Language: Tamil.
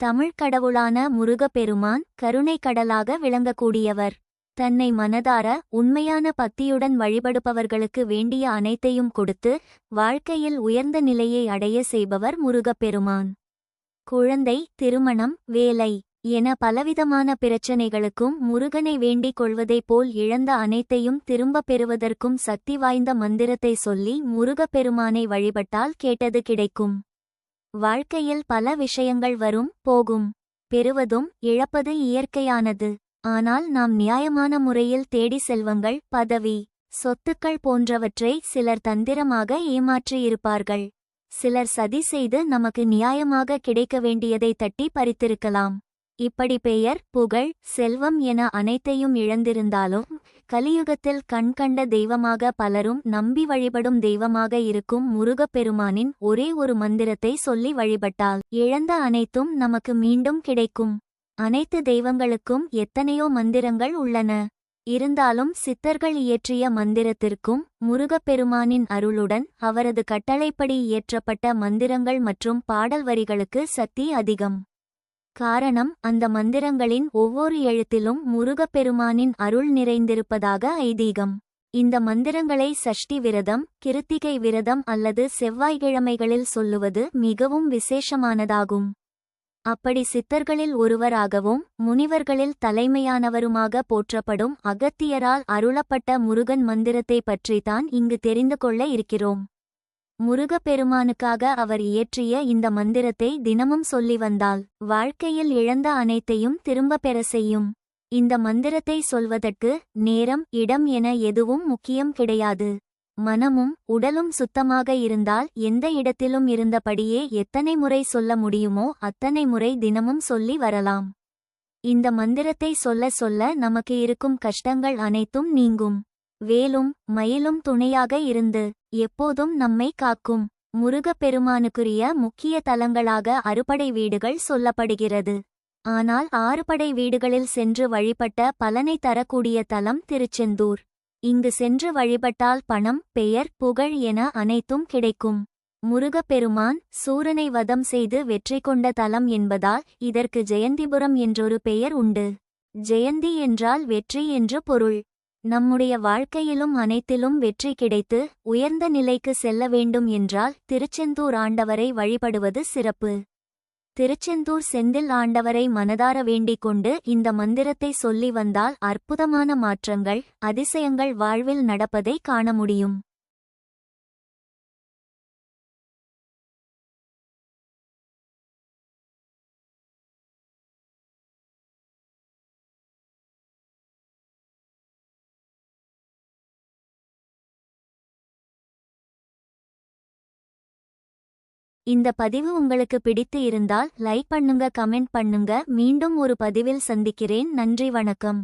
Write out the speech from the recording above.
தமிழ்க் கடவுளான முருகப்பெருமான் கருணை கடலாக விளங்கக்கூடியவர். தன்னை மனதார உண்மையான பக்தியுடன் வழிபடுபவர்களுக்கு வேண்டிய அனைத்தையும் கொடுத்து வாழ்க்கையில் உயர்ந்த நிலையை அடைய செய்பவர் முருகப்பெருமான். குழந்தை திருமணம் வேலை என பலவிதமான பிரச்சனைகளுக்கும் முருகனை வேண்டிக் கொள்வதைப் போல் இழந்த அனைத்தையும் திரும்பப் பெறுவதற்கும் சக்தி வாய்ந்த மந்திரத்தை சொல்லி முருகப்பெருமானை வழிபட்டால் கேட்டது கிடைக்கும். வாழ்க்கையில் பல விஷயங்கள் வரும் போகும். பெறுவதும் இழப்பது இயற்கையானது. ஆனால் நாம் நியாயமான முறையில் தேடி செல்வங்கள் பதவி சொத்துக்கள் போன்றவற்றை சிலர் தந்திரமாக ஏமாற்றியிருப்பார்கள். சிலர் சதி செய்து நமக்கு நியாயமாக கிடைக்க வேண்டியதை தட்டி பறித்திருக்கலாம். இப்படி பெயர் புகழ் செல்வம் என அனைத்தையும் இழந்திருந்தாலும் கலியுகத்தில் கண்கண்ட தெய்வமாக பலரும் நம்பி வழிபடும் தெய்வமாக இருக்கும் முருகப்பெருமானின் ஒரே ஒரு மந்திரத்தை சொல்லி வழிபட்டால் இழந்த அனைத்தும் நமக்கு மீண்டும் கிடைக்கும். அனைத்து தெய்வங்களுக்கும் எத்தனையோ மந்திரங்கள் உள்ளன. இருந்தாலும் சித்தர்கள் இயற்றிய மந்திரத்திற்கும் முருகப்பெருமானின் அருளுடன் அவரது கட்டளைப்படி இயற்றப்பட்ட மந்திரங்கள் மற்றும் பாடல் வரிகளுக்கு சக்தி அதிகம். காரணம் அந்த மந்திரங்களின் ஒவ்வொரு எழுத்திலும் முருகப்பெருமானின் அருள் நிறைந்திருப்பதாக ஐதீகம். இந்த மந்திரங்களை சஷ்டி விரதம் கிருத்திகை விரதம் அல்லது செவ்வாய்க்கிழமைகளில் சொல்லுவது மிகவும் விசேஷமானதாகும். அப்படி சித்தர்களில் ஒருவராகவும் முனிவர்களில் தலைமையானவருமாக போற்றப்படும் அகத்தியரால் அருளப்பட்ட முருகன் மந்திரத்தை பற்றித்தான் இங்கு தெரிந்து கொள்ள இருக்கிறோம். முருகப்பெருமானுக்காக அவர் இயற்றிய இந்த மந்திரத்தை தினமும் சொல்லி வந்தால் வாழ்க்கையில் இழந்த அனைத்தையும் திரும்பப் பெற செய்யும். இந்த மந்திரத்தை சொல்வதற்கு நேரம் இடம் என எதுவும் முக்கியம் கிடையாது. மனமும் உடலும் சுத்தமாக இருந்தால் எந்த இடத்திலும் இருந்தபடியே எத்தனை முறை சொல்ல முடியுமோ அத்தனை முறை தினமும் சொல்லி வரலாம். இந்த மந்திரத்தை சொல்ல சொல்ல நமக்கு இருக்கும் கஷ்டங்கள் அனைத்தும் நீங்கும். வேலும் மயிலும் துணையாக இருந்து எப்போதும் நம்மை காக்கும். முருகப்பெருமானுக்குரிய முக்கிய தலங்களாக அறுபடை வீடுகள் சொல்லப்படுகிறது. ஆனால் ஆறுபடை வீடுகளில் சென்று வழிபட்ட பலனை தரக்கூடிய தலம் திருச்செந்தூர். இங்கு சென்று வழிபட்டால் பணம் பெயர் புகழ் என அனைத்தும் கிடைக்கும். முருகப்பெருமான் சூரனை வதம் செய்து வெற்றி கொண்ட தலம் என்பதால் இதற்கு ஜெயந்திபுரம் என்றொரு பெயர் உண்டு. ஜெயந்தி என்றால் வெற்றி என்று பொருள். நம்முடைய வாழ்க்கையிலும் அனைத்திலும் வெற்றி கிடைத்து உயர்ந்த நிலைக்கு செல்ல வேண்டும் என்றால் திருச்செந்தூர் ஆண்டவரை வழிபடுவது சிறப்பு. திருச்செந்தூர் செந்தில் ஆண்டவரை மனதார வேண்டிக் கொண்டு இந்த மந்திரத்தை சொல்லி வந்தால் அற்புதமான மாற்றங்கள் அதிசயங்கள் வாழ்வில் நடப்பதை காண முடியும். இந்த பதிவு உங்களுக்கு பிடித்து இருந்தால் லைக் பண்ணுங்க கமெண்ட் பண்ணுங்க. மீண்டும் ஒரு பதிவில் சந்திக்கிறேன். நன்றி வணக்கம்.